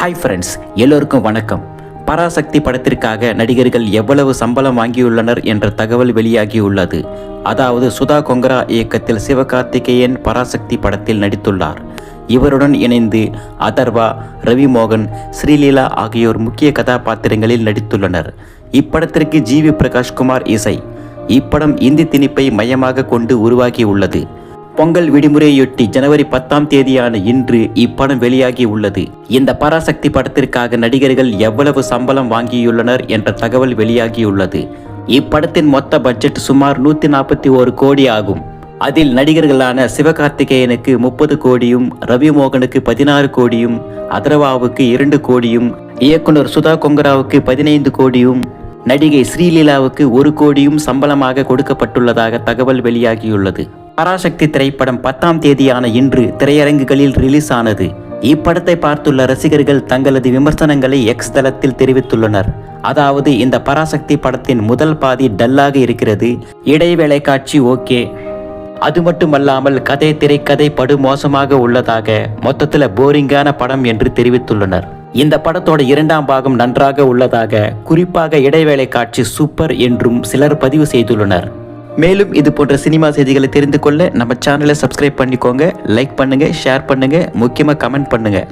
Hi friends எல்லோருக்கும் வணக்கம். பராசக்தி படத்திற்காக நடிகர்கள் எவ்வளவு சம்பளம் வாங்கியுள்ளனர் என்ற தகவல் வெளியாகியுள்ளது. அதாவது சுதா கொங்கரா இயக்கத்தில் சிவகார்த்திகேயன் பராசக்தி படத்தில் நடித்துள்ளார். இவருடன் இணைந்து அதர்வா ரவிமோகன் ஸ்ரீலீலா ஆகியோர் முக்கிய கதாபாத்திரங்களில் நடித்துள்ளனர். இப்படத்திற்கு ஜி வி பிரகாஷ்குமார் இசை. இப்படம் இந்தி திணிப்பை மையமாக கொண்டு உருவாகியுள்ளது. பொங்கல் விடுமுறையொட்டி ஜனவரி பத்தாம் தேதியான இன்று இப்படம் வெளியாகி உள்ளது. இந்த பராசக்தி படத்திற்காக நடிகர்கள் எவ்வளவு சம்பளம் வாங்கியுள்ளனர் என்ற தகவல் வெளியாகியுள்ளது இப்படத்தின் மொத்த பட்ஜெட் சுமார் நூற்றி நாற்பத்தி ஒரு கோடி ஆகும். அதில் நடிகர்களான சிவகார்த்திகேயனுக்கு முப்பது கோடியும் ரவி மோகனுக்கு பதினாறு கோடியும் அதர்வாவுக்கு இரண்டு கோடியும் இயக்குனர் சுதா கொங்கராவுக்கு பதினைந்து கோடியும் நடிகை ஸ்ரீலீலாவுக்கு ஒரு கோடியும் சம்பளமாக கொடுக்கப்பட்டுள்ளதாக தகவல் வெளியாகியுள்ளது. பராசக்தி திரைப்படம் பத்தாம் தேதியான இன்று திரையரங்குகளில் ரிலீஸ் ஆனது இப்படத்தை பார்த்துள்ள ரசிகர்கள் தங்களது விமர்சனங்களை எக்ஸ் தளத்தில் தெரிவித்துள்ளனர். அதாவது இந்த பராசக்தி படத்தின் முதல் பாதி டல்லாக இருக்கிறது. இடைவேளை காட்சி ஓகே. அது மட்டுமல்லாமல் கதை திரைக்கதை படு மோசமாக உள்ளதாக மொத்தத்தில் போரிங்கான படம் என்று தெரிவித்துள்ளனர். இந்த படத்தோட இரண்டாம் பாகம் நன்றாக உள்ளதாக குறிப்பாக இடைவேளை காட்சி சூப்பர் என்றும் சிலர் பதிவு செய்துள்ளனர். மேலும் இது போன்ற சினிமா செய்திகளை தெரிந்து கொள்ள நம்ம சேனலை சப்ஸ்கிரைப் பண்ணிக்கோங்க லைக் பண்ணுங்கள் ஷேர் பண்ணுங்கள் முக்கியமாக கமெண்ட் பண்ணுங்கள்